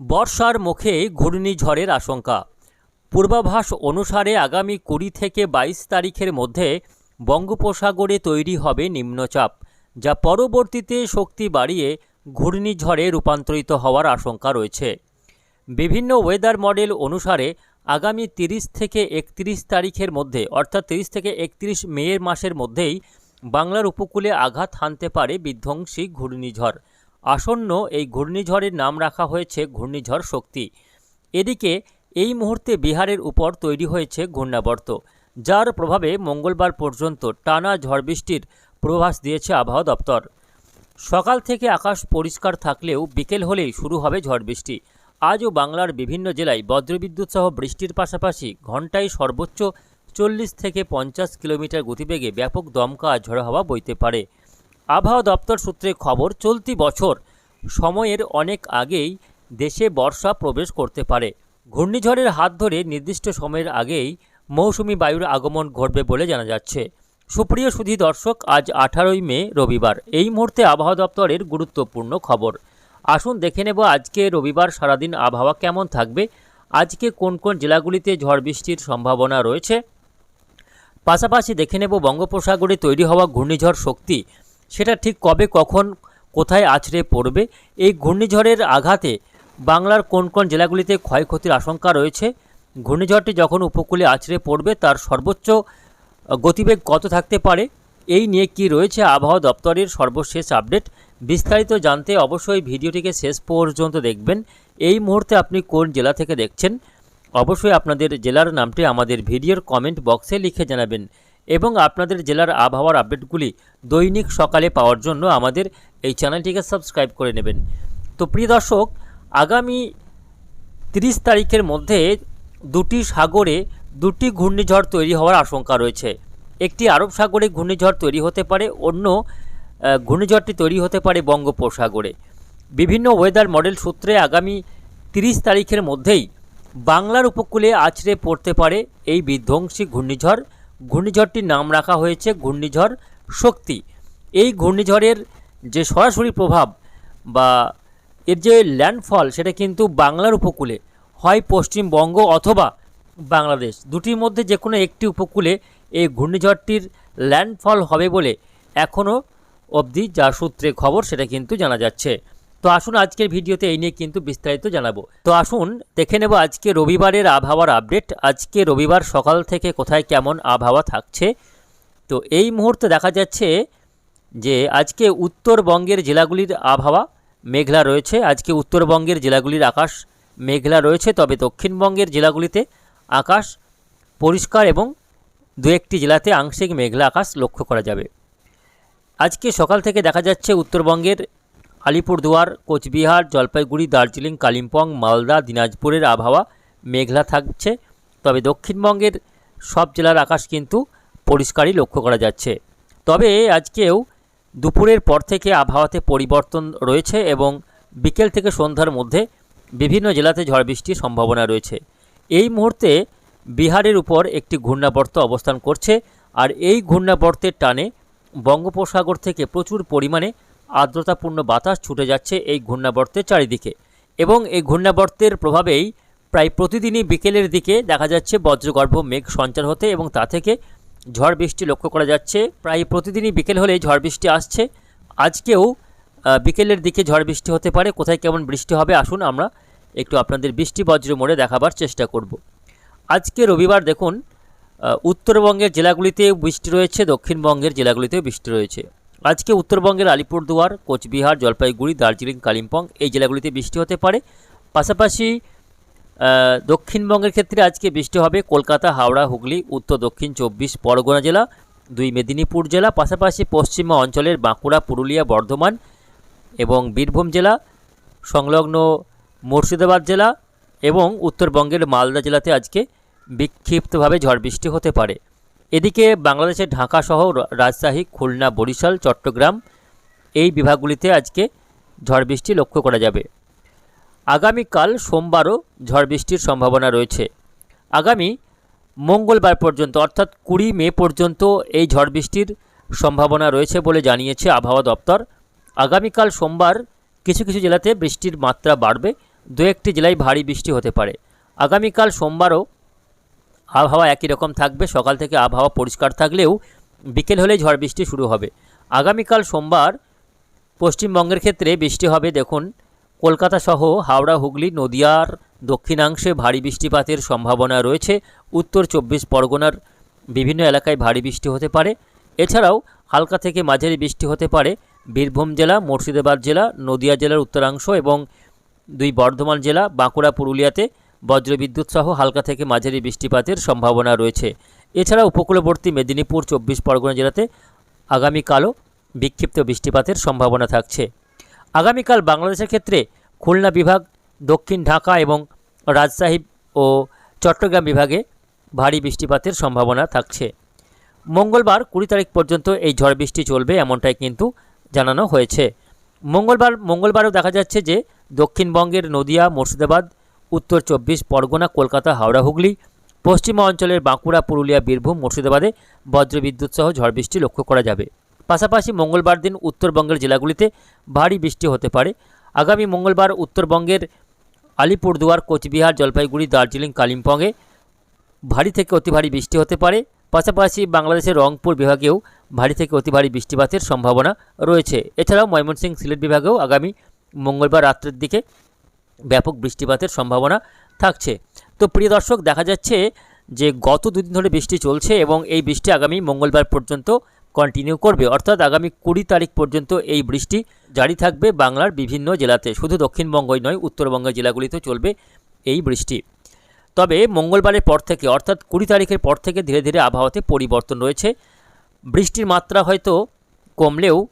বর্ষার মুখে ঘূর্ণিঝড়ের আশঙ্কা। পূর্বাভাস অনুসারে আগামী কুড়ি থেকে বাইশ তারিখের মধ্যে বঙ্গোপসাগরে তৈরি হবে নিম্নচাপ, যা পরবর্তীতে শক্তি বাড়িয়ে ঘূর্ণিঝড়ে রূপান্তরিত হওয়ার আশঙ্কা রয়েছে। বিভিন্ন ওয়েদার মডেল অনুসারে আগামী তিরিশ থেকে একত্রিশ তারিখের মধ্যে, অর্থাৎ তিরিশ থেকে একত্রিশ মে মাসের মধ্যেই বাংলার উপকূলে আঘাত হানতে পারে বিধ্বংসী ঘূর্ণিঝড়। আসন্ন এই ঘূর্ণিঝড়ের নাম রাখা হয়েছে ঘূর্ণিঝড় শক্তি। এদিকে, এই মুহূর্তে বিহারের উপর তৈরি হয়েছে ঘূর্ণাবর্ত, যার প্রভাবে মঙ্গলবার পর্যন্ত টানা ঝড় বৃষ্টির পূর্বাভাস দিয়েছে আবহাওয়া দপ্তর। সকাল থেকে আকাশ পরিষ্কার থাকলেও বিকেল হলেই শুরু হবে ঝড় বৃষ্টি। আজও বাংলার বিভিন্ন জেলায় বজ্রবিদ্যুৎ সহ বৃষ্টির পাশাপাশি ঘন্টায় সর্বোচ্চ চল্লিশ থেকে পঞ্চাশ কিলোমিটার গতিবেগে ব্যাপক দমকা ঝড় হাওয়া বইতে পারে। আবহাওয়া দপ্তর সূত্রে খবর, চলতি বছর সময়ের অনেক আগেই দেশে বর্ষা প্রবেশ করতে পারে। ঘূর্ণিঝড়ের হাত ধরে নির্দিষ্ট সময়ের আগেই মৌসুমি বায়ুর আগমন ঘটবে বলে জানা যাচ্ছে। সুপ্রিয় সুধী দর্শক, আজ আঠারোই মে, রবিবার। এই মুহূর্তে আবহাওয়া দপ্তরের গুরুত্বপূর্ণ খবর। আসুন দেখে নেব আজকে রবিবার সারাদিন আবহাওয়া কেমন থাকবে। আজকে কোন কোন জেলাগুলিতে ঝড় বৃষ্টির সম্ভাবনা রয়েছে? পাশাপাশি দেখে নেব বঙ্গোপসাগরে তৈরি হওয়া ঘূর্ণিঝড় শক্তি সেটা ঠিক কবে, কখন, কোথায় আছড়ে পড়বে? এই ঘূর্ণিঝড়ের আঘাতে বাংলার কোন কোন জেলাগুলিতে ক্ষয়ক্ষতির আশঙ্কা রয়েছে? ঘূর্ণিঝড়টি যখন উপকূলে আছড়ে পড়বে, তার সর্বোচ্চ গতিবেগ কত থাকতে পারে? এই নিয়ে কি রয়েছে আবহাওয়া দপ্তরের সর্বশেষ আপডেট? বিস্তারিত জানতে অবশ্যই ভিডিওটিকে শেষ পর্যন্ত দেখবেন। এই মুহূর্তে আপনি কোন জেলা থেকে দেখছেন? অবশ্যই আপনাদের জেলার নামটি আমাদের ভিডিওর কমেন্ট বক্সে লিখে জানাবেন। এবং আপনাদের জেলার আবহাওয়ার আপডেটগুলি দৈনিক সকালে পাওয়ার জন্য আমাদের এই চ্যানেলটিকে সাবস্ক্রাইব করে নেবেন। তো প্রিয় দর্শক, আগামী তিরিশ তারিখের মধ্যে দুটি সাগরে দুটি ঘূর্ণিঝড় তৈরি হওয়ার আশঙ্কা রয়েছে। একটি আরব সাগরে ঘূর্ণিঝড় তৈরি হতে পারে, অন্য ঘূর্ণিঝড়টি তৈরি হতে পারে বঙ্গোপসাগরে। বিভিন্ন ওয়েদার মডেল সূত্রে আগামী তিরিশ তারিখের মধ্যেই বাংলার উপকূলে আছড়ে পড়তে পারে এই বিধ্বংসী ঘূর্ণিঝড়। ঘূর্ণিঝড়টির নাম রাখা হয়েছে ঘূর্ণিঝড় শক্তি। এই ঘূর্ণিঝড়ের যে সরাসরি প্রভাব বা এর যে ল্যান্ডফল সেটা কিন্তু বাংলার উপকূলে হয় পশ্চিমবঙ্গ অথবা বাংলাদেশ। দুটির মধ্যে যে কোনো একটি উপকূলে এই ঘূর্ণিঝড়টির ল্যান্ডফল হবে বলে এখনও অবধি যা সূত্রে খবর সেটা কিন্তু জানা যাচ্ছে। তো আসুন আজকের ভিডিওতে এই নিয়ে কিন্তু বিস্তারিত জানাব। তো আসুন, দেখে নেব আজকে রবিবারের আবহাওয়ার আপডেট। আজকে রবিবার সকাল থেকে কোথায় কেমন আবহাওয়া থাকছে? তো এই মুহূর্তে দেখা যাচ্ছে যে আজকে উত্তরবঙ্গের জেলাগুলির আবহাওয়া মেঘলা রয়েছে। আজকে উত্তরবঙ্গের জেলাগুলির আকাশ মেঘলা রয়েছে, তবে দক্ষিণবঙ্গের জেলাগুলিতে আকাশ পরিষ্কার এবং দু একটি জেলাতে আংশিক মেঘলা আকাশ লক্ষ্য করা যাবে। আজকে সকাল থেকে দেখা যাচ্ছে উত্তরবঙ্গের আলিপুরদুয়ার, কোচবিহার, জলপাইগুড়ি, দার্জিলিং, কালিম্পং, মালদা, দিনাজপুরের আবহাওয়া মেঘলা থাকছে। তবে দক্ষিণবঙ্গের সব জেলার আকাশ কিন্তু পরিষ্কারই লক্ষ্য করা যাচ্ছে। তবে আজকেও দুপুরের পর থেকে আবহাওয়াতে পরিবর্তন রয়েছে এবং বিকেল থেকে সন্ধ্যার মধ্যে বিভিন্ন জেলাতে ঝড় বৃষ্টির সম্ভাবনা রয়েছে। এই মুহূর্তে বিহারের উপর একটি ঘূর্ণাবর্ত অবস্থান করছে, আর এই ঘূর্ণাবর্তের টানে বঙ্গোপসাগর থেকে প্রচুর পরিমাণে আর্দ্রতাপূর্ণ বাতাস ছুটে যাচ্ছে এই ঘূর্ণাবর্তের চারিদিকে এবং এই ঘূর্ণাবর্তের প্রভাবেই প্রায় প্রতিদিনই বিকেলের দিকে দেখা যাচ্ছে বজ্রগর্ভ মেঘ সঞ্চার হতে এবং তা থেকে ঝড় বৃষ্টি লক্ষ্য করা যাচ্ছে। প্রায় প্রতিদিনই বিকেল হলে ঝড় বৃষ্টি আসছে। আজকেও বিকেলের দিকে ঝড় বৃষ্টি হতে পারে। কোথায় কেমন বৃষ্টি হবে আসুন আমরা একটু আপনাদের বৃষ্টি বজ্র মোড়ে দেখাবার চেষ্টা করব। আজকে রবিবার দেখুন উত্তরবঙ্গের জেলাগুলিতে বৃষ্টি রয়েছে, দক্ষিণবঙ্গের জেলাগুলিতেও বৃষ্টি রয়েছে। আজকে উত্তরবঙ্গের আলিপুরদুয়ার, কোচবিহার, জলপাইগুড়ি, দার্জিলিং, কালিম্পং এই জেলাগুলিতে বৃষ্টি হতে পারে। পাশাপাশি দক্ষিণবঙ্গের ক্ষেত্রে আজকে বৃষ্টি হবে কলকাতা, হাওড়া, হুগলি, উত্তর, দক্ষিণ চব্বিশ, পরগনা জেলা, দুই মেদিনীপুর জেলা, পাশাপাশি পশ্চিমা অঞ্চলের বাঁকুড়া, পুরুলিয়া, বর্ধমান এবং বীরভূম জেলা, সংলগ্ন মুর্শিদাবাদ জেলা এবং উত্তরবঙ্গের মালদা জেলাতে আজকে বিক্ষিপ্তভাবে ঝড় বৃষ্টি হতে পারে। এদিকে বাংলাদেশের ঢাকা সহ রাজশাহী, খুলনা, বরিশাল, চট্টগ্রাম এই বিভাগগুলিতে আজকে ঝড় বৃষ্টি লক্ষ্য করা যাবে। আগামীকাল সোমবারও ঝড় বৃষ্টির সম্ভাবনা রয়েছে। আগামী মঙ্গলবার পর্যন্ত, অর্থাৎ কুড়ি মে পর্যন্ত এই ঝড় বৃষ্টির সম্ভাবনা রয়েছে বলে জানিয়েছে আবহাওয়া দপ্তর। আগামীকাল সোমবার কিছু কিছু জেলাতে বৃষ্টির মাত্রা বাড়বে। দু একটি জেলায় ভারী বৃষ্টি হতে পারে। আগামীকাল সোমবারও আবহাওয়া একই রকম থাকবে। সকাল থেকে আবহাওয়া পরিষ্কার থাকলেও বিকেল হলেই ঝড় বৃষ্টি শুরু হবে। আগামীকাল সোমবার পশ্চিমবঙ্গের ক্ষেত্রে বৃষ্টি হবে। দেখুন, কলকাতা সহ হাওড়া, হুগলি, নদিয়ার দক্ষিণাংশে ভারী বৃষ্টিপাতের সম্ভাবনা রয়েছে। উত্তর চব্বিশ পরগনার বিভিন্ন এলাকায় ভারী বৃষ্টি হতে পারে। এছাড়াও হালকা থেকে মাঝারি বৃষ্টি হতে পারে। বীরভূম জেলা, মুর্শিদাবাদ জেলা, নদিয়া জেলার উত্তরাংশ এবং দুই বর্ধমান জেলা, বাঁকুড়া, পুরুলিয়াতে বজ্রবিদ্যুৎ সহ হালকা থেকে মাঝারি বৃষ্টিপাতের সম্ভাবনা রয়েছে। এছাড়া উপকূলবর্তী মেদিনীপুর, চব্বিশ পরগনা জেলাতে আগামীকালও বিক্ষিপ্ত বৃষ্টিপাতের সম্ভাবনা থাকছে। আগামীকাল বাংলাদেশের ক্ষেত্রে খুলনা বিভাগ, দক্ষিণ ঢাকা এবং রাজশাহী ও চট্টগ্রাম বিভাগে ভারী বৃষ্টিপাতের সম্ভাবনা থাকছে। মঙ্গলবার কুড়ি তারিখ পর্যন্ত এই ঝড় বৃষ্টি চলবে এমনটাই কিন্তু জানানো হয়েছে। মঙ্গলবার, মঙ্গলবারও দেখা যাচ্ছে যে দক্ষিণবঙ্গের নদিয়া, মুর্শিদাবাদ উত্তর চব্বিশ পরগনা, কলকাতা, হাওড়া, হুগলি, পশ্চিমা অঞ্চলের বাঁকুড়া, পুরুলিয়া, বীরভূম, মুর্শিদাবাদে বজ্রবিদ্যুৎ সহ ঝড় বৃষ্টি লক্ষ্য করা যাবে। পাশাপাশি মঙ্গলবার দিন উত্তরবঙ্গের জেলাগুলিতে ভারী বৃষ্টি হতে পারে। আগামী মঙ্গলবার উত্তরবঙ্গের আলিপুরদুয়ার, কোচবিহার, জলপাইগুড়ি, দার্জিলিং, কালিম্পংয়ে ভারী থেকে অতি ভারী বৃষ্টি হতে পারে। পাশাপাশি বাংলাদেশের রংপুর বিভাগেও ভারী থেকে অতি ভারী বৃষ্টিপাতের সম্ভাবনা রয়েছে। এছাড়াও ময়মনসিংহ সিলেট বিভাগেও আগামী মঙ্গলবার রাত্রের দিকে ব্যাপক বৃষ্টিপাতের সম্ভাবনা থাকছে। তো প্রিয় দর্শক, দেখা যাচ্ছে যে গত দুদিন ধরে বৃষ্টি চলছে এবং এই বৃষ্টি আগামী মঙ্গলবার পর্যন্ত কন্টিনিউ করবে। অর্থাৎ আগামী কুড়ি তারিখ পর্যন্ত এই বৃষ্টি জারি থাকবে বাংলার বিভিন্ন জেলাতে। শুধু দক্ষিণবঙ্গই নয়, উত্তরবঙ্গের জেলাগুলিতেও চলবে এই বৃষ্টি। তবে মঙ্গলবারের পর থেকে, অর্থাৎ কুড়ি তারিখের পর থেকে ধীরে ধীরে আবহাওয়াতে পরিবর্তন রয়েছে। বৃষ্টির মাত্রা হয়তো কমলেও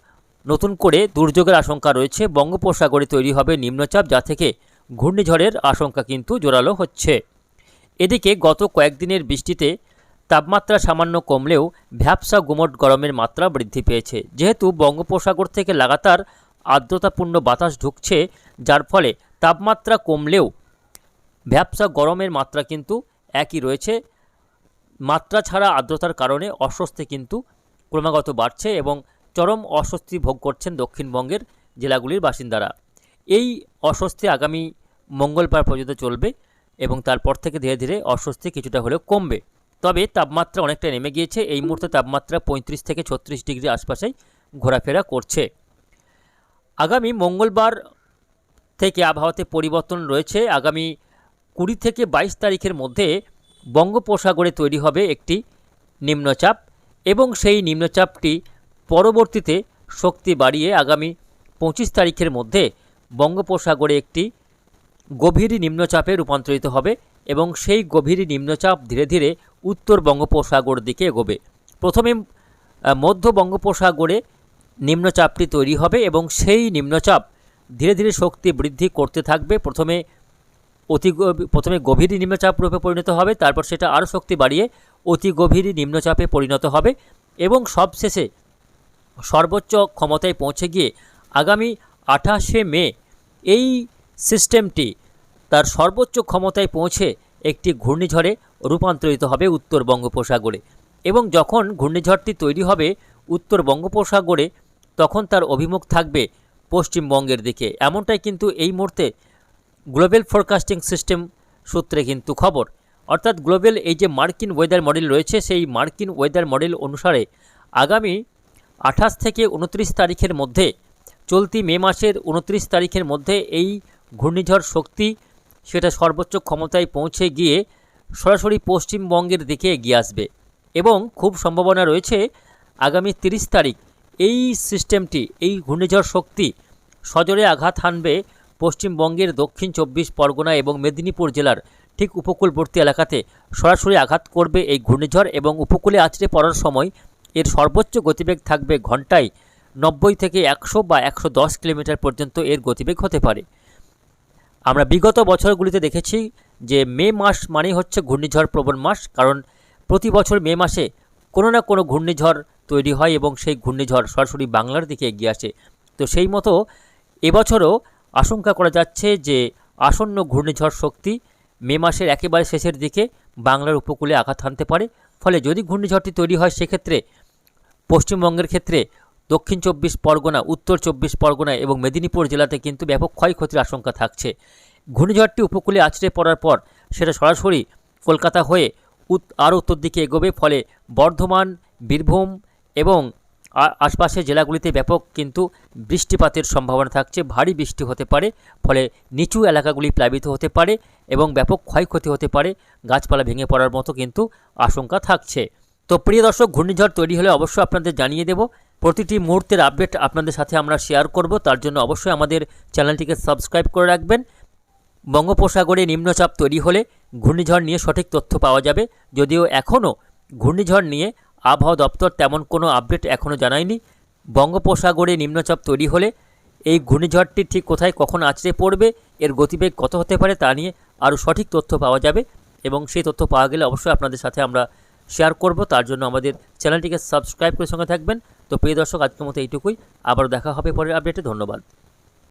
নতুন করে দুর্যোগের আশঙ্কা রয়েছে। বঙ্গোপসাগরে তৈরি হবে নিম্নচাপ, যা থেকে ঘূর্ণিঝড়ের আশঙ্কা কিন্তু জোরালো হচ্ছে। এদিকে গত কয়েকদিনের বৃষ্টিতে তাপমাত্রা সামান্য কমলেও ভ্যাবসা গুমট গরমের মাত্রা বৃদ্ধি পেয়েছে। যেহেতু বঙ্গোপসাগর থেকে লাগাতার আর্দ্রতাপূর্ণ বাতাস ঢুকছে, যার ফলে তাপমাত্রা কমলেও ভ্যাবসা গরমের মাত্রা কিন্তু একই রয়েছে। মাত্রা ছাড়া আর্দ্রতার কারণে অস্বস্তি কিন্তু ক্রমাগত বাড়ছে এবং চরম অস্বস্তি ভোগ করছেন দক্ষিণবঙ্গের জেলাগুলির বাসিন্দারা। এই অস্বস্তি আগামী মঙ্গলবার পর্যন্ত চলবে এবং তারপর থেকে ধীরে ধীরে অস্বস্তি কিছুটা হলেও কমবে। তবে তাপমাত্রা অনেকটা নেমে গিয়েছে। এই মুহূর্তে তাপমাত্রা পঁয়ত্রিশ থেকে ছত্রিশ ডিগ্রি আশপাশেই ঘোরাফেরা করছে। আগামী মঙ্গলবার থেকে আবহাওয়াতে পরিবর্তন রয়েছে। আগামী কুড়ি থেকে বাইশ তারিখের মধ্যে বঙ্গোপসাগরে তৈরি হবে একটি নিম্নচাপ এবং সেই নিম্নচাপটি পরবর্তীতে শক্তি বাড়িয়ে আগামী পঁচিশ তারিখের মধ্যে বঙ্গোপসাগরে একটি গভীর নিম্নচাপে রূপান্তরিত হবে এবং সেই গভীর নিম্নচাপ ধীরে ধীরে উত্তর বঙ্গোপসাগর দিকে এগোবে। প্রথমে মধ্য বঙ্গোপসাগরে নিম্নচাপটি তৈরি হবে এবং সেই নিম্নচাপ ধীরে ধীরে শক্তি বৃদ্ধি করতে থাকবে। প্রথমে অতি প্রথমে গভীর নিম্নচাপ রূপে পরিণত হবে, তারপর সেটা আরও শক্তি বাড়িয়ে অতি গভীর নিম্নচাপে পরিণত হবে এবং সবশেষে সর্বোচ্চ ক্ষমতায় পৌঁছে গিয়ে আগামী আঠাশে মে, এই সিস্টেমটি তার সর্বোচ্চ ক্ষমতায় পৌঁছে একটি ঘূর্ণিঝড়ে রূপান্তরিত হবে উত্তর বঙ্গোপসাগরে এবং যখন ঘূর্ণিঝড়টি তৈরি হবে উত্তর বঙ্গোপসাগরে, তখন তার অভিমুখ থাকবে পশ্চিমবঙ্গের দিকে। এমনটাই কিন্তু এই মুহূর্তে গ্লোবাল ফোরকাস্টিং সিস্টেম সূত্রে কিন্তু খবর। অর্থাৎ গ্লোবাল এই যে মার্কিন ওয়েদার মডেল রয়েছে, সেই মার্কিন ওয়েদার মডেল অনুসারে আগামী আঠাশ থেকে উনত্রিশ তারিখের মধ্যে চলতি মে মাসের উনত্রিশ তারিখের মধ্যে এই ঘূর্ণিঝড় শক্তি সেটা সর্বোচ্চ ক্ষমতায় পৌঁছে গিয়ে সরাসরি পশ্চিমবঙ্গের দিকে এগিয়ে আসবে এবং খুব সম্ভাবনা রয়েছে আগামী তিরিশ তারিখ এই সিস্টেমটি, এই ঘূর্ণিঝড় শক্তি সজোরে আঘাত হানবে পশ্চিমবঙ্গের দক্ষিণ চব্বিশ পরগনা এবং মেদিনীপুর জেলার ঠিক উপকূলবর্তী এলাকাতে। সরাসরি আঘাত করবে এই ঘূর্ণিঝড় এবং উপকূলে আছড়ে পড়ার সময় এর সর্বোচ্চ গতিবেগ থাকবে ঘন্টায় নব্বই থেকে একশো বা একশো দশ কিলোমিটার পর্যন্ত এর গতিবেগ হতে পারে। আমরা বিগত বছরগুলিতে দেখেছি যে মে মাস মানেই হচ্ছে ঘূর্ণিঝড় প্রবণ মাস, কারণ প্রতি বছর মে মাসে কোনো না কোনো ঘূর্ণিঝড় তৈরি হয় এবং সেই ঘূর্ণিঝড় সরাসরি বাংলার দিকে এগিয়ে আসে। তো সেই মতো এবছরও আশঙ্কা করা যাচ্ছে যে আসন্ন ঘূর্ণিঝড় শক্তি মে মাসের একেবারে শেষের দিকে বাংলার উপকূলে আঘাত হানতে পারে। ফলে যদি ঘূর্ণিঝড়টি তৈরি হয়, সেক্ষেত্রে পশ্চিমবঙ্গের ক্ষেত্রে দক্ষিণ চব্বিশ পরগনা, উত্তর চব্বিশ পরগনা এবং মেদিনীপুর জেলাতে কিন্তু ব্যাপক ক্ষয়ক্ষতির আশঙ্কা থাকছে। ঘূর্ণিঝড়টি উপকূলে আছড়ে পড়ার পর সেটা সরাসরি কলকাতা হয়ে আরও উত্তর দিকে এগোবে, ফলে বর্ধমান, বীরভূম এবং আশপাশের জেলাগুলিতে ব্যাপক কিন্তু বৃষ্টিপাতের সম্ভাবনা থাকছে। ভারী বৃষ্টি হতে পারে, ফলে নিচু এলাকাগুলি প্লাবিত হতে পারে এবং ব্যাপক ক্ষয়ক্ষতি হতে পারে। গাছপালা ভেঙে পড়ার মতো কিন্তু আশঙ্কা থাকছে। তো প্রিয় দর্শক, ঘূর্ণিঝড় তৈরি হলে অবশ্যই আপনাদের জানিয়ে দেব প্রতিটি মুহূর্তের আপডেট আপনাদের সাথে আমরা শেয়ার করব। তার জন্য অবশ্যই আমাদের চ্যানেলটিকে সাবস্ক্রাইব করে রাখবেন। বঙ্গোপসাগরে নিম্নচাপ তৈরি হলে ঘূর্ণিঝড় নিয়ে সঠিক তথ্য পাওয়া যাবে। যদিও এখনও ঘূর্ণিঝড় নিয়ে আবহাওয়া দপ্তর তেমন কোনো আপডেট এখনও জানায়নি। বঙ্গোপসাগরে নিম্নচাপ তৈরি হলে এই ঘূর্ণিঝড়টি ঠিক কোথায়, কখন আছড়ে পড়বে, এর গতিবেগ কত হতে পারে তা নিয়ে আরও সঠিক তথ্য পাওয়া যাবে। এবং সেই তথ্য পাওয়া গেলে অবশ্যই আপনাদের সাথে আমরা শেয়ার করব। তার জন্য আমাদের চ্যানেলটিকে সাবস্ক্রাইব করে সঙ্গে থাকবেন। তো প্রিয় দর্শক আজকের মতো এইটুকুই। আবার দেখা হবে পরের আপডেটে। ধন্যবাদ।